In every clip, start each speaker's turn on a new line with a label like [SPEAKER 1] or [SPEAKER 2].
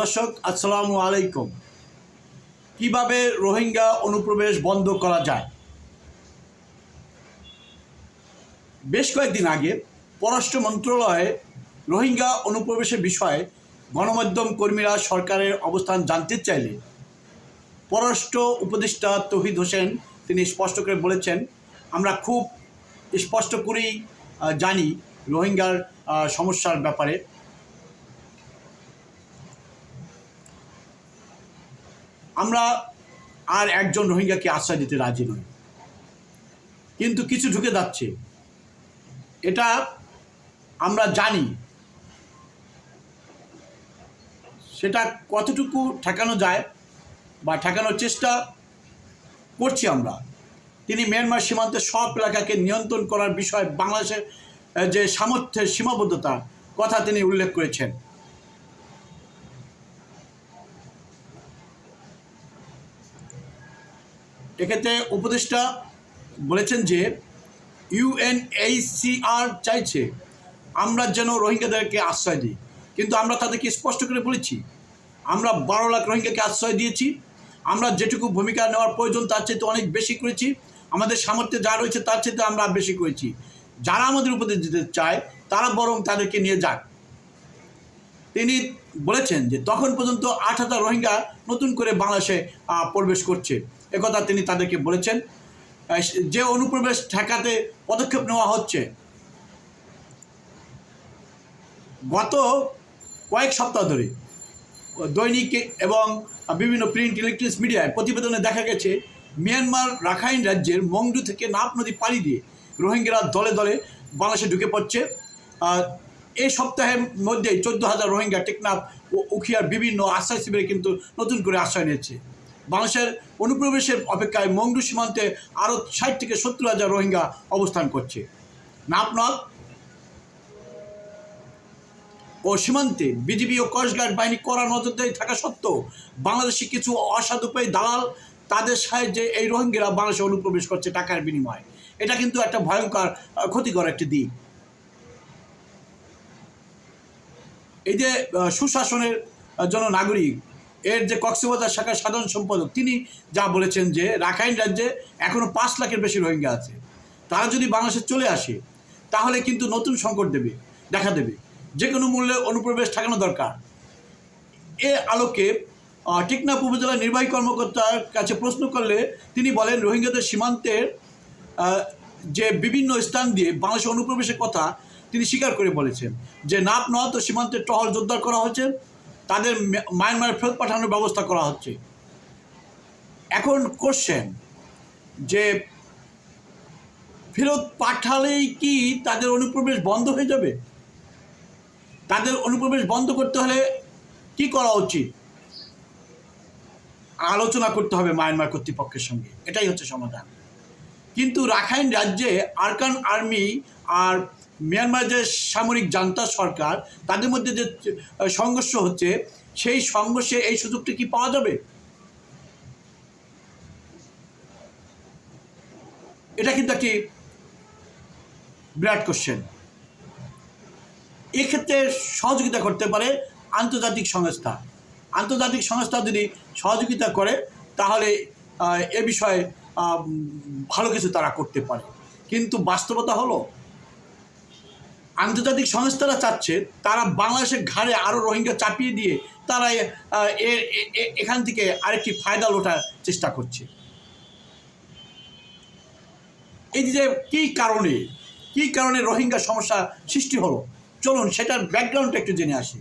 [SPEAKER 1] দর্শক, আসসালামু আলাইকুম। কীভাবে রোহিঙ্গা অনুপ্রবেশ বন্ধ করা যায়? বেশ কয়েকদিন আগে পররাষ্ট্র মন্ত্রণালয়ে রোহিঙ্গা অনুপ্রবেশের বিষয়ে গণমাধ্যম কর্মীরা সরকারের অবস্থান জানতে চাইলে পররাষ্ট্র উপদেষ্টা তহিদ হোসেন তিনি স্পষ্ট করে বলেছেন, আমরা খুব স্পষ্ট করেই জানি রোহিঙ্গার সমস্যার ব্যাপারে। আমরা আর একজন রোহিঙ্গাকে আশ্রয় দিতে রাজি নই। কিন্তু কিছু ঢুকে যাচ্ছে। এটা আমরা জানি। সেটা কতটুকু ঠেকানো যায় বা ঠেকানোর চেষ্টা করছি আমরা। তিনি মিয়ানমার সীমান্তে সব এলাকাকে নিয়ন্ত্রণ করার বিষয়ে বাংলাদেশের যে সামর্থ্যের সীমাবদ্ধতা কথা তিনি উল্লেখ করেছেন। এক্ষেত্রে উপদেষ্টা বলেছেন যে ইউএনএইচসিআর চাইছে আমরা যেন রোহিঙ্গাদেরকে আশ্রয় দিই। কিন্তু আমরা তাদেরকে স্পষ্ট করে বলেছি, আমরা বারো লাখ রোহিঙ্গাকে আশ্রয় দিয়েছি, আমরা যেটুকু ভূমিকা নেওয়ার প্রয়োজন তার চাইতে অনেক বেশি করেছি, আমাদের সামর্থ্যে যা রয়েছে তার চাইতে আমরা বেশি করেছি। যারা আমাদের উপদেশ দিতে চায়, তারা বরং তাদেরকে নিয়ে যাক। তিনি বলেছেন যে, তখন পর্যন্ত আট হাজার রোহিঙ্গা নতুন করে বাংলাদেশে প্রবেশ করছে। একথা তিনি তাদেরকে বলেছেন। যে অনুপ্রবেশ ঠেকাতে পদক্ষেপ নেওয়া হচ্ছে, গত কয়েক সপ্তাহ ধরে দৈনিক এবং বিভিন্ন প্রিন্ট ইলেকট্রনিক্স মিডিয়ায় প্রতিবেদনে দেখা গেছে, মিয়ানমার রাখাইন রাজ্যের মংডু থেকে নাপ নদী পাড়ি দিয়ে রোহিঙ্গারা দলে দলে বাংলাদেশে ঢুকে পড়ছে। এই সপ্তাহের মধ্যেই চোদ্দ হাজার রোহিঙ্গা টেকনাফ ও উখিয়ার বিভিন্ন আশ্রয় শিবিরে কিন্তু নতুন করে আশ্রয় নিয়েছে। বাংলাদেশের অনুপ্রবেশের অপেক্ষায় মংডু সীমান্তে আরও ষাট থেকে সত্তর হাজার রোহিঙ্গা অবস্থান করছে। নাপনক ও সীমান্তে বিজিবি ও কোস্টগার্ড বাহিনী কড়া নজরদারি থাকা সত্ত্বেও বাংলাদেশি কিছু অসাধুপায়ী দালাল তাদের সাহায্যে এই রোহিঙ্গারা বাংলাদেশে অনুপ্রবেশ করছে টাকার বিনিময়ে। এটা কিন্তু একটা ভয়ঙ্কর ক্ষতিকর একটি দিক। এই যে সুশাসনের জন্য নাগরিক এর যে কক্সবাজার শাখার সাধারণ সম্পাদক তিনি যা বলেছেন যে রাখাইন রাজ্যে এখনও পাঁচ লাখের বেশি রোহিঙ্গা আছে। তারা যদি বাংলাদেশে চলে আসে তাহলে কিন্তু নতুন সংকট দেবে দেখা দেবে। যে কোনো মূল্যে অনুপ্রবেশ ঠেকানো দরকার। এ আলোকে আহ, টেকনাফ উপজেলা নির্বাহী কর্মকর্তার কাছে প্রশ্ন করলে তিনি বলেন রোহিঙ্গাদের সীমান্তের যে বিভিন্ন স্থান দিয়ে বাংলাদেশে অনুপ্রবেশের কথা তিনি স্বীকার করে বলেছেন। যে নাপ নথ ও সীমান্তের টহল জোরদার করা হচ্ছে তাদের মায়ানমারে ফেরত পাঠানোর ব্যবস্থা করা হচ্ছে। এখন কোশ্চেন যে ফেরত পাঠালেই কি তাদের অনুপ্রবেশ বন্ধ হয়ে যাবে? তাদের অনুপ্রবেশ বন্ধ করতে হলে কি করা উচিত? আলোচনা করতে হবে মায়ানমার কর্তৃপক্ষের সঙ্গে। এটাই হচ্ছে সমাধান। কিন্তু রাখাইন রাজ্যে আরকান আর্মি আর মিয়ানমার যে সামরিক জান্তা সরকার, তাদের মধ্যে যে সংঘর্ষ হচ্ছে, সেই সংঘর্ষে এই সুযোগটা কি পাওয়া যাবে? এটা কিন্তু একটি বিরাট কোশ্চেন এক্ষেত্রে সহযোগিতা করতে পারে আন্তর্জাতিক সংস্থা। আন্তর্জাতিক সংস্থা যদি সহযোগিতা করে, তাহলে এ বিষয়ে ভালো কিছু তারা করতে পারে। কিন্তু বাস্তবতা হলো আন্তর্জাতিক সংস্থারা চাচ্ছে তারা বাংলাদেশের ঘাড়ে আরও রোহিঙ্গা চাপিয়ে দিয়ে তারা এখান থেকে আরেকটি ফায়দা লোটার চেষ্টা করছে। এই যে কী কারণে কী কারণে রোহিঙ্গা সমস্যা সৃষ্টি হলো? চলুন সেটার ব্যাকগ্রাউন্ডটা একটু জেনে আসি।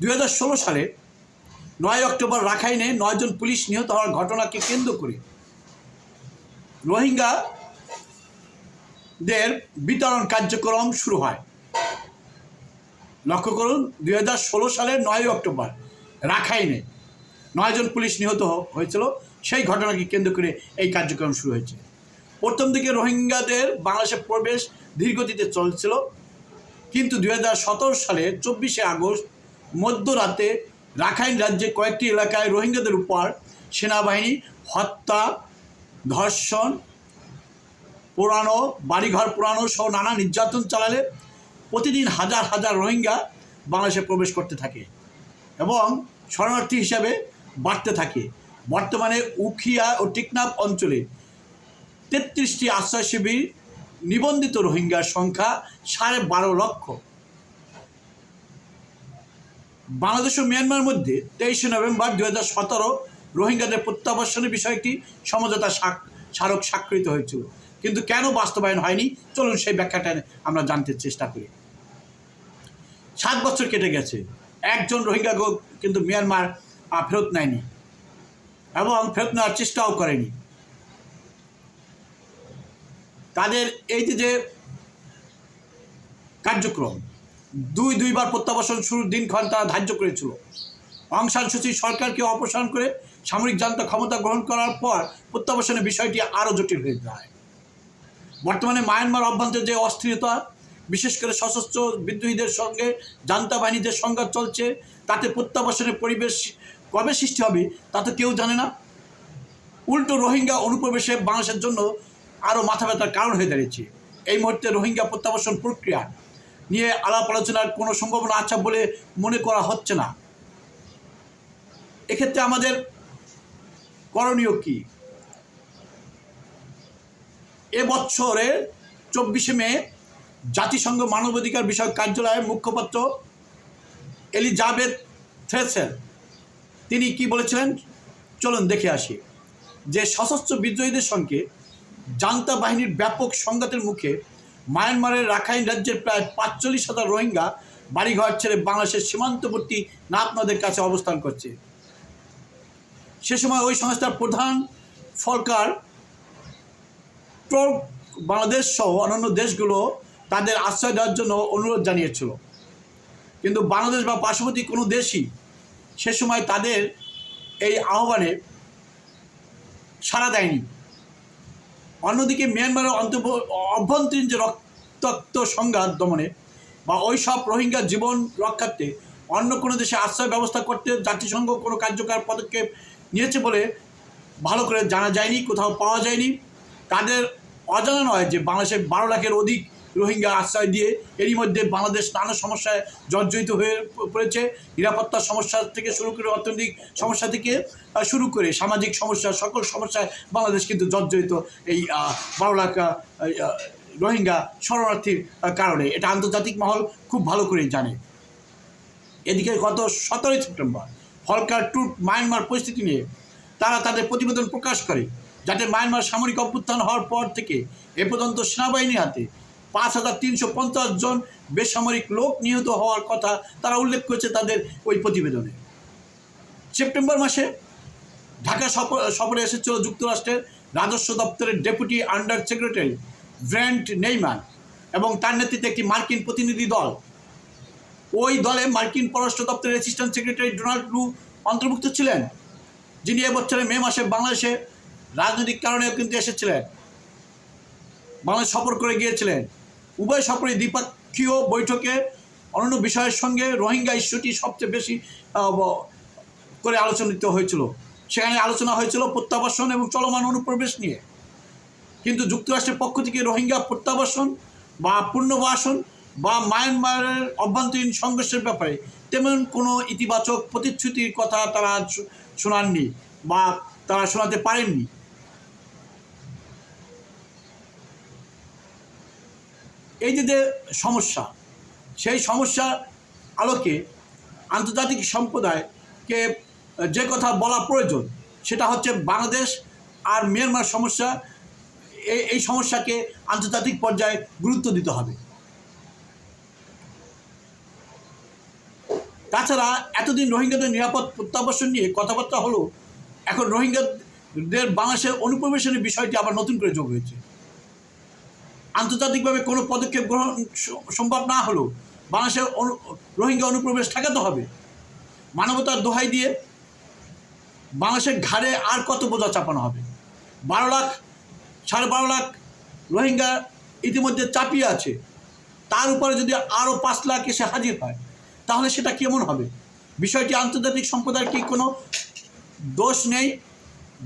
[SPEAKER 1] দুই হাজার ষোলো সালে নয় অক্টোবর রাখাইনে নয়জন পুলিশ নিহত হওয়ার ঘটনাকে কেন্দ্র করে রোহিঙ্গাদের বিতরণ কার্যক্রম শুরু হয়। লক্ষ্য করুন, দুই হাজার ষোলো সালের নয় অক্টোবর, রাখাইনে নয়জন পুলিশ নিহত হয়েছিল। সেই ঘটনাকে কেন্দ্র করে এই কার্যক্রম শুরু হয়েছে। প্রথম দিকে রোহিঙ্গাদের বাংলাদেশে প্রবেশ ধীরগতিতে চলছিল। কিন্তু দু হাজার সতেরো সালে চব্বিশে আগস্ট, মধ্যরাতে রাখাইন রাজ্যে কয়েকটি এলাকায় রোহিঙ্গাদের উপর সেনাবাহিনী হত্যা, ধর্ষণ পোড়ানো বাড়িঘর পোড়ানো সহ নানা নির্যাতন চালালে প্রতিদিন হাজার হাজার রোহিঙ্গা বাংলাদেশে প্রবেশ করতে থাকে এবং শরণার্থী হিসাবে বাড়তে থাকে। বর্তমানে উখিয়া ও টিকনাফ অঞ্চলে তেত্রিশটি আশ্রয় শিবির নিবন্ধিত রোহিঙ্গার সংখ্যা সাড়ে বারো লক্ষ। বাংলাদেশ ও মিয়ানমার মধ্যে তেইশে নভেম্বর দু হাজার সতেরো রোহিঙ্গাদের প্রত্যাবাসনের বিষয়টি সমঝোতা স্মারক স্বাক্ষরিত হয়েছিল। কিন্তু কেন বাস্তবায়ন হয়নি? চলুন সেই ব্যাখ্যাটা আমরা জানতে চেষ্টা করি। সাত বছর কেটে গেছে। একজন রোহিঙ্গা কিন্তু মিয়ানমার ফেরত নেয়নি এবং ফেরত নেওয়ার চেষ্টাও করেনি। তাদের এই যে কার্যক্রম, দুই দুইবার প্রত্যাবাসন শুরুর দিনক্ষণ তারা ধার্য করেছিল। অং সান সূচি সরকারকে অপসারণ করে সামরিক জান্তা ক্ষমতা গ্রহণ করার পর প্রত্যাবাসনের বিষয়টি আরও জটিল হয়ে যায়। বর্তমানে মায়ানমার অভ্যন্তরে যে অস্থিরতা, বিশেষ করে সশস্ত্র বিদ্রোহীদের সঙ্গে জান্তা বাহিনীদের সংঘাত চলছে, তাতে প্রত্যাবাসনের পরিবেশ কবে সৃষ্টি হবে, তা তো কেউ জানে না। উল্টো রোহিঙ্গা অনুপ্রবেশে বাংলাদেশের জন্য আরও মাথা ব্যথার কারণ হয়ে দাঁড়িয়েছে। এই মুহূর্তে রোহিঙ্গা প্রত্যাবাসন প্রক্রিয়া নিয়ে আলাপ আলোচনার কোনো সম্ভাবনা আছে বলে মনে করা হচ্ছে না। এক্ষেত্রে আমাদের করণীয় কী? এবছরের চব্বিশে মে জাতিসংঘ মানবাধিকার বিষয়ক কার্যালয়ের মুখপাত্র এলিজাবেথ থ্রেসেল। তিনি কি বলেছিলেন? চলুন দেখে আসি। যে সশস্ত্র বিদ্রোহীদের সঙ্গে জান্তা বাহিনীর ব্যাপক সংঘাতের মুখে মায়ানমারের রাখাইন রাজ্যের প্রায় পাঁচচল্লিশ হাজার রোহিঙ্গা বাড়িঘর ছেড়ে বাংলাদেশের সীমান্তবর্তী নাপ নদের কাছে অবস্থান করছে। সে সময় ওই সংস্থার প্রধান টর্ক বাংলাদেশ সহ অন্যান্য দেশগুলো তাদের আশ্রয় দেওয়ার জন্য অনুরোধ জানিয়েছিল। কিন্তু বাংলাদেশ বা পার্শ্ববর্তী কোনো দেশই সে সময় তাদের এই আহ্বানে সাড়া দেয়নি। অন্যদিকে মিয়ানমারের অন্তর্ভ অভ্যন্তরীণ যে রক্তাক্ত সংঘাত দমনে বা ওই সব রোহিঙ্গা জীবন রক্ষার্থে অন্য কোনো দেশে আশ্রয় ব্যবস্থা করতে জাতিসংঘ কোনো কার্যকর পদক্ষেপ নিয়েছে বলে ভালো করে জানা যায়নি, কোথাও পাওয়া যায়নি। তাদের অজানা নয় যে বাংলাদেশের বারো লাখের অধিক রোহিঙ্গা আশ্রয় দিয়ে এরই মধ্যে বাংলাদেশ নানা সমস্যায় জর্জরিত হয়ে পড়েছে। নিরাপত্তার সমস্যা থেকে শুরু করে অর্থনৈতিক সমস্যা থেকে শুরু করে সামাজিক সমস্যা, সকল সমস্যায় বাংলাদেশ কিন্তু জর্জরিত এই বারো লাখ রোহিঙ্গা শরণার্থীর কারণে। এটা আন্তর্জাতিক মহল খুব ভালো করেই জানে। এদিকে গত সতেরোই সেপ্টেম্বর ফলকার ট্যুর মায়ানমার পরিস্থিতি নিয়ে তারা তাদের প্রতিবেদন প্রকাশ করে। যাতে মায়ানমার সামরিক অভ্যুত্থান হওয়ার পর থেকে এ পর্যন্ত সেনাবাহিনীর হাতে পাঁচ হাজার তিনশো পঞ্চাশ জন বেসামরিক লোক নিহত হওয়ার কথা তারা উল্লেখ করেছে তাদের ওই প্রতিবেদনে। সেপ্টেম্বর মাসে ঢাকা সফর এসেছিল যুক্তরাষ্ট্রের রাজস্ব দপ্তরের deputy under secretary Brent Neiman এবং তার নেতৃত্বে একটি মার্কিন প্রতিনিধি দল। ওই দলে মার্কিন পররাষ্ট্র দপ্তরের অ্যাসিস্ট্যান্ট সেক্রেটারি ডোনাল্ড লু অন্তর্ভুক্ত ছিলেন, যিনি এবছরের মে মাসে বাংলাদেশে রাজনৈতিক কারণেও কিন্তু এসেছিলেন। বাংলাদেশ সফর করে গিয়েছিলেন। উভয় সফরে দ্বিপাক্ষীয় বৈঠকে অন্যান্য বিষয়ের সঙ্গে রোহিঙ্গা ইস্যুটি সবচেয়ে বেশি করে আলোচনিত হয়েছিল। সেখানে আলোচনা হয়েছিল প্রত্যাবাসন এবং চলমান অনুপ্রবেশ নিয়ে। কিন্তু যুক্তরাষ্ট্রের পক্ষ থেকে রোহিঙ্গা প্রত্যাবাসন বা পুনর্বাসন বা মায়ানমারের অভ্যন্তরীণ সংঘর্ষের ব্যাপারে তেমন কোনো ইতিবাচক প্রতিশ্রুতির কথা তারা শোনাননি বা তারা শোনাতে পারেননি। এই যে সমস্যা, সেই সমস্যার আলোকে আন্তর্জাতিক সম্প্রদায়কে যে কথা বলা প্রয়োজন, সেটা হচ্ছে বাংলাদেশ আর মিয়ানমার সমস্যা এই সমস্যাকে আন্তর্জাতিক পর্যায়ে গুরুত্ব দিতে হবে। তাছাড়া এতদিন রোহিঙ্গাদের নিরাপদ প্রত্যাবাসন নিয়ে কথাবার্তা হলো, এখন রোহিঙ্গাদের বাংলাদেশের অনুপ্রবেশনের বিষয়টি আবার নতুন করে যোগ হয়েছে। আন্তর্জাতিকভাবে কোনো পদক্ষেপ গ্রহণ সম্ভব না হলেও বাংলাদেশের রোহিঙ্গা অনুপ্রবেশ ঠেকাতে হবে। মানবতার দোহাই দিয়ে বাংলাদেশের ঘাড়ে আর কত বোঝা চাপানো হবে? বারো লাখ, সাড়ে বারো লাখ রোহিঙ্গা ইতিমধ্যে চাপিয়ে আছে। তার উপরে যদি আরও পাঁচ লাখ এসে হাজির হয়, তাহলে সেটা কেমন হবে? বিষয়টি আন্তর্জাতিক সম্প্রদায়ের কি কোনো দোষ নেই?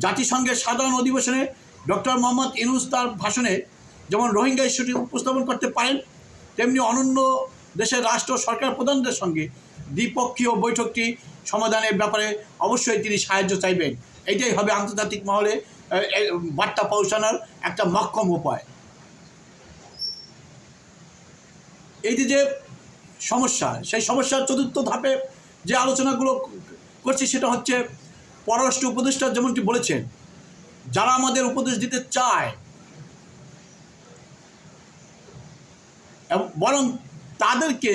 [SPEAKER 1] জাতিসংঘের সাধারণ অধিবেশনে ডক্টর মোহাম্মদ ইনুস তার ভাষণে যেমন রোহিঙ্গা ইস্যুটি উপস্থাপন করতে পারেন, তেমনি অনন্য দেশের রাষ্ট্র সরকার প্রধানদের সঙ্গে দ্বিপক্ষীয় বৈঠকটি সমাধানের ব্যাপারে অবশ্যই তিনি সাহায্য চাইবেন। এটাই হবে আন্তর্জাতিক মহলে বার্তা পৌঁছানোর একটা মক্ষম উপায়। এই যে সমস্যা, সেই সমস্যার চতুর্থ ধাপে যে আলোচনাগুলো করছি সেটা হচ্ছে পররাষ্ট্র উপদেষ্টা যেমনটি বলেছেন, যারা আমাদের উপদেশ দিতে চায় বরং তাদেরকে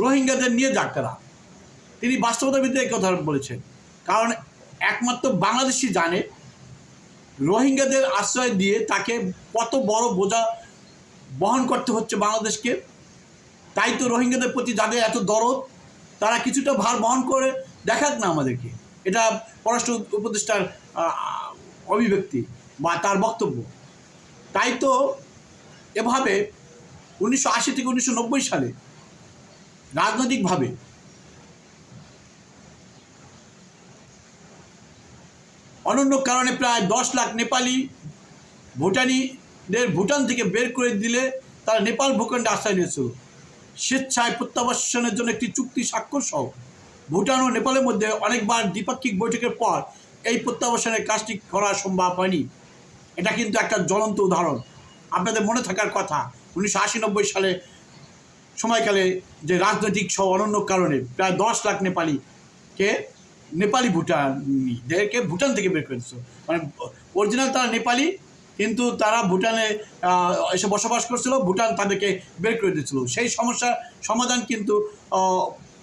[SPEAKER 1] রোহিঙ্গাদের নিয়ে যাক তারা। তিনি বাস্তবতাবিদ্যা এই কথা বলেছেন। কারণ একমাত্র বাংলাদেশি জানে, রোহিঙ্গাদের আশ্রয় দিয়ে তাকে কত বড় বোঝা বহন করতে হচ্ছে বাংলাদেশকে। তাই তো রোহিঙ্গাদের প্রতি যাদের এত দরদ, তারা কিছুটা ভার বহন করে দেখাক না আমাদেরকে। এটা পররাষ্ট্র উপদেষ্টার অভিব্যক্তি বা তার বক্তব্য। তাই তো এভাবে উনিশশো আশি থেকে উনিশশো নব্বই সালে রাজনৈতিকভাবে অনন্য কারণে প্রায় দশ লাখ নেপালি ভুটানিদের ভুটান থেকে বের করে দিলে তারা নেপাল ভূখণ্ডে আশ্রয় নিয়েছিল। স্বেচ্ছায় প্রত্যাবাসনের জন্য একটি চুক্তি স্বাক্ষর সহ ভুটান ও নেপালের মধ্যে অনেকবার দ্বিপাক্ষিক বৈঠকের পর এই প্রত্যাবাসনের কাজটি করা সম্ভব হয়নি। এটা কিন্তু একটা জ্বলন্ত উদাহরণ। আপনাদের মনে থাকার কথা, উনিশশো আশি নব্বই সালে সময়কালে যে রাজনৈতিক সহ অনন্য কারণে প্রায় দশ লাখ নেপালিকে নেপালি ভুটানিদেরকে ভুটান থেকে বের করেছিল মানে অরিজিনাল তারা নেপালি, কিন্তু তারা ভুটানে এসে বসবাস করছিল, ভুটান তাদেরকে বের করে দিয়েছিল। সেই সমস্যার সমাধান কিন্তু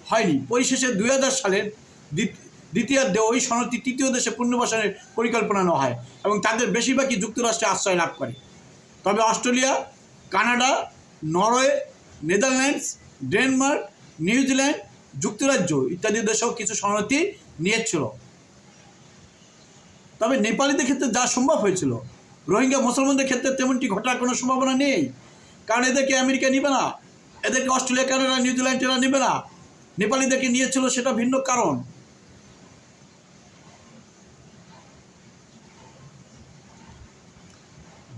[SPEAKER 1] হয়নি। পরিশেষে দুই হাজার সালের দ্বিত- দ্বিতীয়ার্ধে ওই সনদটি তৃতীয় দেশে পুনর্বাসনের পরিকল্পনা নেওয়া হয় এবং তাদের বেশিরভাগই যুক্তরাষ্ট্রে আশ্রয় লাভ করে। তবে Australia, Canada, Norway, Netherlands, Denmark, New Zealand, যুক্তরাজ্য ইত্যাদি দেশেও কিছু শরণার্থী নিয়েছিল। তবে নেপালিদের ক্ষেত্রে যা সম্ভব হয়েছিল, রোহিঙ্গা মুসলমানদের ক্ষেত্রে তেমনটি ঘটার কোনো সম্ভাবনা নেই। কারণ এদেরকে আমেরিকা নিবে না, এদেরকে অস্ট্রেলিয়া, কানাডা, নিউজিল্যান্ড এরা নেবে না। নেপালিদেরকে নিয়েছিল সেটা ভিন্ন কারণ।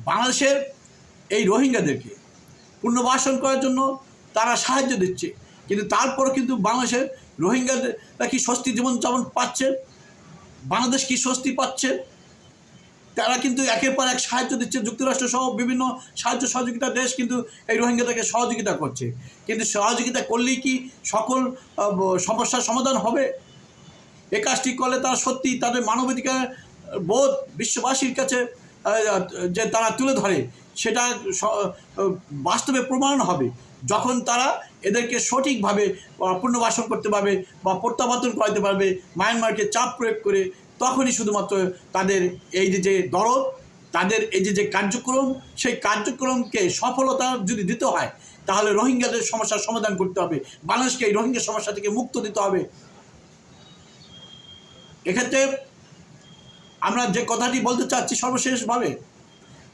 [SPEAKER 1] বাংলাদেশের এই রোহিঙ্গাদেরকে পুনর্বাসন করার জন্য তারা সাহায্য দিচ্ছে। কিন্তু তারপরও কিন্তু বাংলাদেশের রোহিঙ্গারা কি স্বস্তি জীবনযাপন পাচ্ছে? বাংলাদেশ কি স্বস্তি পাচ্ছে? তারা কিন্তু একের পর এক সাহায্য দিচ্ছে। যুক্তরাষ্ট্র সহ বিভিন্ন সাহায্য সহযোগিতা দেশ কিন্তু এই রোহিঙ্গাদেরকে সহযোগিতা করছে। কিন্তু সহযোগিতা করলেই কি সকল সমস্যার সমাধান হবে? এ কাজটি করলে তারা সত্যি তাদের মানবাধিকার বোধ বিশ্ববাসীর কাছে যে তারা তুলে ধরে। সেটা বাস্তবে প্রমাণ হবে। যখন তারা এদেরকে সঠিকভাবে পুনর্বাসন করতে পারবে বা প্রত্যাবর্তন করাতে পারবে, মায়ানমারকে চাপ প্রয়োগ করে, তখনই শুধুমাত্র তাদের এই যে যে দরদ, তাদের এই যে যে কার্যক্রম, সেই কার্যক্রমকে সফলতা যদি দিতে হয়, তাহলে রোহিঙ্গাদের সমস্যার সমাধান করতে হবে। বাংলাদেশকে এই রোহিঙ্গা সমস্যা থেকে মুক্ত দিতে হবে। এক্ষেত্রে আমরা যে কথাটি বলতে চাচ্ছি সর্বশেষভাবে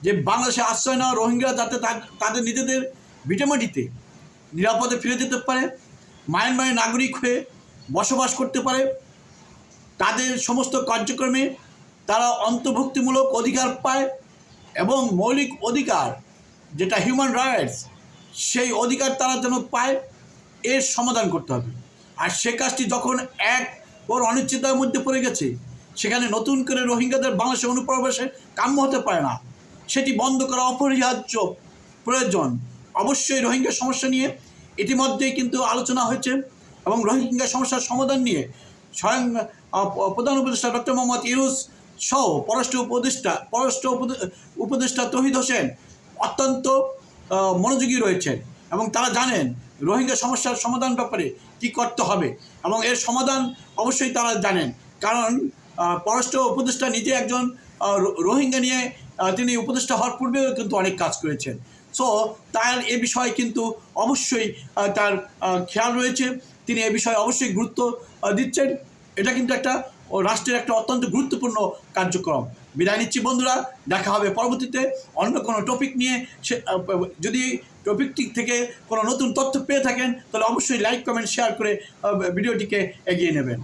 [SPEAKER 1] যে বাংলাদেশে আশ্রয় নেওয়া রোহিঙ্গা যাতে তাদের নিজেদের ভিটেমাটিতে নিরাপদে ফিরে যেতে পারে, মায়ানমারের নাগরিক হয়ে বসবাস করতে পারে, তাদের সমস্ত কার্যক্রমে তারা অন্তর্ভুক্তিমূলক অধিকার পায় এবং মৌলিক অধিকার যেটা হিউম্যান রাইটস সেই অধিকার তারা যেন পায়, এর সমাধান করতে হবে। আর সে কাজটি যখন এক ওর অনিশ্চয়তার মধ্যে পড়ে গেছে, সেখানে নতুন করে রোহিঙ্গাদের বাংলাদেশে অনুপ্রবেশে কাম্য হতে পারে না। সেটি বন্ধ করা অপরিহার্য প্রয়োজন। অবশ্যই রোহিঙ্গা সমস্যা নিয়ে ইতিমধ্যেই কিন্তু আলোচনা হয়েছে এবং রোহিঙ্গা সমস্যার সমাধান নিয়ে স্বয়ং প্রধান উপদেষ্টা ডক্টর মোহাম্মদ ইউনুস সহ পররাষ্ট্র উপদেষ্টা, পররাষ্ট্র উপদে- উপদেষ্টা তহিদ হোসেন অত্যন্ত মনোযোগী রয়েছেন এবং তারা জানেন রোহিঙ্গা সমস্যার সমাধান ব্যাপারে কী করতে হবে এবং এর সমাধান অবশ্যই তারা জানেন। কারণ পররাষ্ট্র উপদেষ্টা নিজে একজন রোহিঙ্গা নিয়ে তিনি উপদেষ্টা হওয়ার পূর্বেও কিন্তু অনেক কাজ করেছেন। সো তার এ বিষয়ে কিন্তু অবশ্যই তার খেয়াল রয়েছে। তিনি এ বিষয়ে অবশ্যই গুরুত্ব দিচ্ছেন। এটা কিন্তু একটা রাষ্ট্রের একটা অত্যন্ত গুরুত্বপূর্ণ কার্যক্রম। বিদায় নিচ্ছি বন্ধুরা, দেখা হবে পরবর্তীতে অন্য কোনো টপিক নিয়ে। সে যদি টপিকটি থেকে কোনো নতুন তথ্য পেয়ে থাকেন, তাহলে অবশ্যই লাইক কমেন্ট শেয়ার করে ভিডিওটিকে এগিয়ে নেবেন।